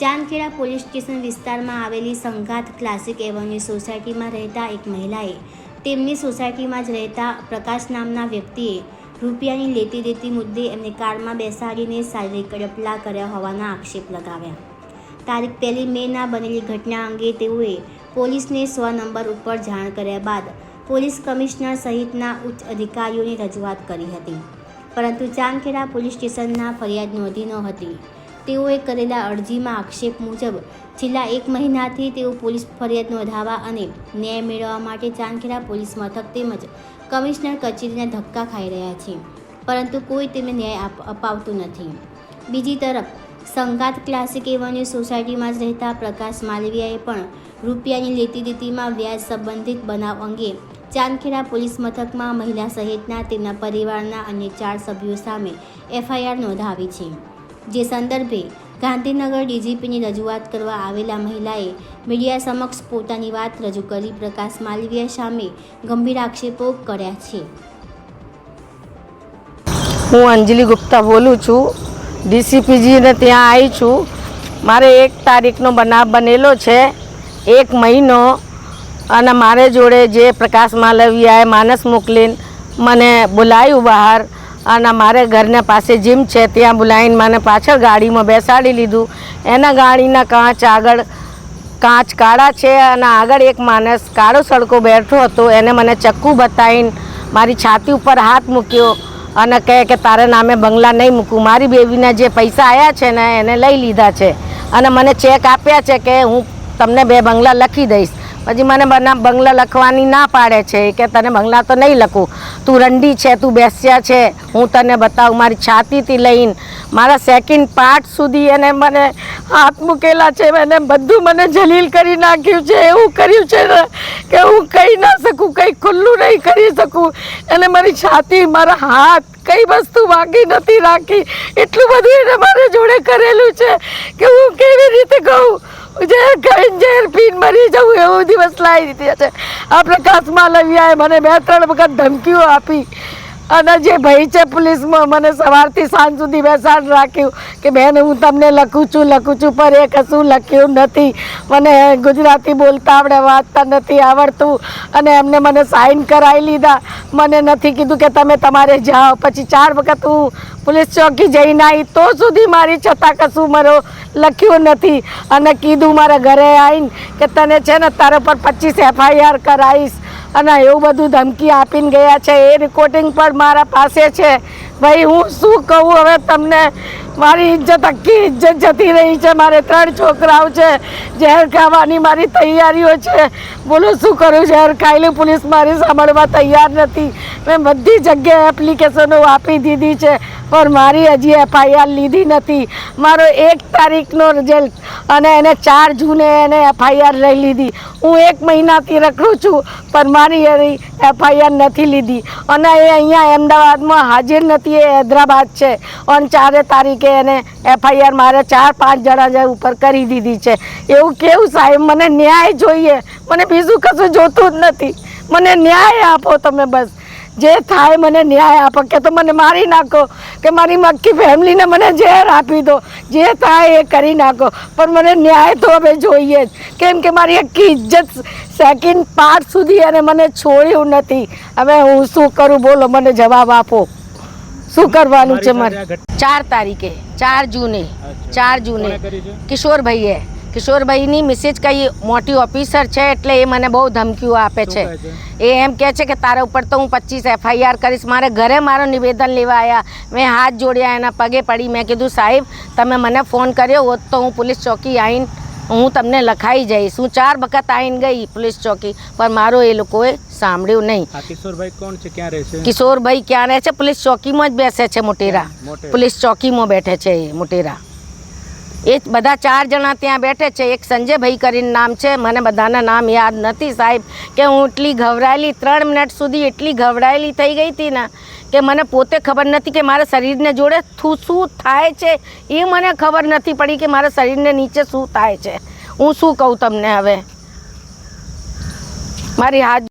Chandkheda police station વિસ્તારમાં આવેલી સંઘાત classic avenue સોસાયટીમાં રહેતા એક મહિલાએ તેમની સોસાયટીમાં જ રહેતા પ્રકાશ નામના વ્યક્તિએ રૂપિયાની લેતી દેતી મુદ્દે એમને કારમાં બેસાડીને શારીરિક કડપલા કર્યા હોવાના આક્ષેપ લગાવ્યા. તારીખ પહેલી મેના બનેલી ઘટના અંગે તેઓએ પોલીસને સ્વ નંબર ઉપર જાણ કર્યા બાદ પોલીસ કમિશનર સહિતના ઉચ્ચ અધિકારીઓની રજૂઆત કરી હતી. પરંતુ ચાંદખેડા પોલીસ સ્ટેશનના ફરિયાદ નોંધી ન હતી. તેઓએ કરેલા અરજીમાં આક્ષેપ મુજબ છેલ્લા એક મહિનાથી તેઓ પોલીસ ફરિયાદ નોંધાવવા અને ન્યાય મેળવવા માટે ચાંદખેડા પોલીસ મથક તેમજ કમિશનર કચેરીના ધક્કા ખાઈ રહ્યા છે, પરંતુ કોઈ તેમને ન્યાય અપાવતું નથી. બીજી તરફ સંગાત ક્લાસિક એવન્યુ સોસાયટીમાં જ રહેતા પ્રકાશ માલવિયાએ પણ રૂપિયાની લેતી દેતીમાં વ્યાજ સંબંધિત બનાવ અંગે ચાંદખેડા પોલીસ મથકમાં મહિલા સહિતના તેમના પરિવારના અન્ય ચાર સભ્યો સામે એફઆઈઆર નોંધાવી છે. જે સંદર્ભે ગાંધીનગર ડીજીપીની રજૂઆત કરવા આવેલા મહિલાએ મીડિયા સમક્ષ પોતાની વાત રજૂ કરી પ્રકાશ માલવીયા સામે ગંભીર આક્ષેપો કર્યા છે. હું અંજલિ ગુપ્તા બોલું છું. ડીસીપીજીને ત્યાં આવી છું. મારે એક તારીખનો બનાવ બનેલો છે. એક મહિનો અને મારે જોડે જે પ્રકાશ માલવીયાએ માનસ મોકલીને મને બોલાવ્યું બહાર અને મારે ઘરના પાસે જીમ છે, ત્યાં બોલાવીને મને પાછળ ગાડીમાં બેસાડી લીધું. એના ગાડીના કાચ આગળ કાચ કાળા છે અને આગળ એક માણસ કાળો સડકો બેઠો હતો. એને મને ચક્કુ બતાવીને મારી છાતી ઉપર હાથ મૂક્યો અને કહે કે તારે નામે બંગલા નહીં મૂકું. મારી બેબીના જે પૈસા આવ્યા છે ને એને લઈ લીધા છે. અને મને ચેક આપ્યા છે કે હું તમને બે બંગલા લખી દઈશ. પછી મને બંગલા લખવાની ના પાડે છે. કે તને બંગલા તો નહીં લખું. તું રંડી છે, તું બેસ્યા છે. હું તને બતાવું, મારી છાતીથી લઈને મારા સેકન્ડ પાર્ટ સુધી એને મને હાથ મૂકેલા છે. એને બધું મને જલીલ કરી નાખ્યું છે. એવું કર્યું છે કે હું કહી ના શકું, કંઈ ખુલ્લું નહીં કરી શકું. એને મારી છાતી, મારા હાથ કઈ વસ્તુ બાકી નથી રાખી. એટલું બધું એને મારા જોડે કરેલું છે કે હું કેવી રીતે કહું? ખાઈને ઝેર પીને મરી જવું એવું દિવસ લાવી દીધી છે આ પ્રકાશ આવે મને બે ત્રણ વખત ધમકીઓ આપી. અને જે ભાઈ છે પોલીસમાં મને સવારથી સાંજ સુધી બેસાડ રાખ્યું કે બેન, હું તમને લખું છું લખું છું પર એ કશું લખ્યું નથી. મને ગુજરાતી બોલતા આવડે, વાંચતા નથી આવડતું. અને એમને મને સાઈન કરાવી લીધા. મને નથી કીધું કે તમે તમારે જાઓ. પછી ચાર વખત હું પોલીસ ચોકી જઈને આવી તો સુધી મારી છતાં કશું મારો લખ્યું નથી. અને કીધું મારા ઘરે આવીને કે તને છે ને તારા પર પચીસ એફઆઈઆર કરાવીશ અને એવું બધું ધમકી આપીને ગયા છે. એ રેકોર્ડિંગ પણ મારા પાસે છે. ભાઈ, હું શું કહું? હવે તમને મારી ઇજ્જત, આખી ઇજ્જત જતી રહી છે. મારે ત્રણ છોકરાઓ છે, ઝેર ખાવાની મારી તૈયારીઓ છે. બોલો, શું કરું? ઝેર ખાયેલી પોલીસ મારી સાંભળવા તૈયાર નથી. મેં બધી જગ્યાએ એપ્લિકેશનો આપી દીધી છે, પણ મારી હજી એફઆઈઆર લીધી નથી. મારો એક તારીખનો રિઝલ્ટ અને એને ચાર જૂને એને એફઆઈઆર લઈ લીધી. હું એક મહિનાથી રખડું છું, પણ મારી એની એફઆઈઆર નથી લીધી. અને એ અહીંયા અમદાવાદમાં હાજર નથી. એ હૈદરાબાદ છે. અને ચારે તારીખે એને એફઆઈઆર મારે ચાર પાંચ જણા ઉપર કરી દીધી છે. એવું કેવું સાહેબ? મને ન્યાય જોઈએ. મને બીજું કશું જોતું જ નથી. મને ન્યાય આપો તમે બસ. જે થાય મને ન્યાય આપો. કે તો મને મારી નાખો. કે મારી મક્કી ફેમિલીને મને ઝેર આપી દો. જે થાય એ કરી નાખો. પણ મને ન્યાય તો હવે જોઈએ જ. કેમ કે મારી આખી ઇજ્જત સેકન્ડ પાર્ટ સુધી એને મને છોડ્યું નથી. હવે હું શું કરું? બોલો, મને જવાબ આપો. શું કરવાનું છે મારે? ચાર તારીખે ચાર જૂને ચાર જૂને. કિશોરભાઈએ કિશોરભાઈની મિસેજ કઈ મોટી ઓફિસર છે એટલે એ મને બહુ ધમકીઓ આપે છે. એ એમ કહે છે કે તારા ઉપર તો હું પચીસ એફઆઈઆર કરીશ મારે ઘરે મારો નિવેદન લેવા આવ્યા મેં હાથ જોડ્યા એના પગે પડી. મેં કીધું સાહેબ તમે મને ફોન કર્યો હોત તો હું પોલીસ ચોકી આવીને હું તમને લખાઈ જઈશ. હું ચાર વખત આવીને ગઈ પોલીસ ચોકી પણ મારો એ લોકોએ સાંભળ્યું નહીં. કિશોરભાઈ કોણ છે? ક્યાં રહે છે? કિશોરભાઈ ક્યાં રહે છે? પોલીસ ચોકીમાં જ બેસે છે મોટેરા. મોટેરા. પોલીસ ચોકીમાં બેઠે છે એ મોટેરા. એ બધા ચાર જણા ત્યાં બેઠે છે. એક સંજયભાઈ કરીને નામ છે. મને બધાના નામ યાદ નથી સાહેબ કે હું એટલી ગભરાયેલી, ત્રણ મિનિટ સુધી એટલી ગભરાયેલી થઈ ગઈ હતી ને કે મને પોતે ખબર નથી કે મારા શરીરને જોડે શું થાય છે? એ મને ખબર નથી પડી કે મારા શરીરને નીચે શું થાય છે. હું શું કહું તમને હવે? મારી હાથ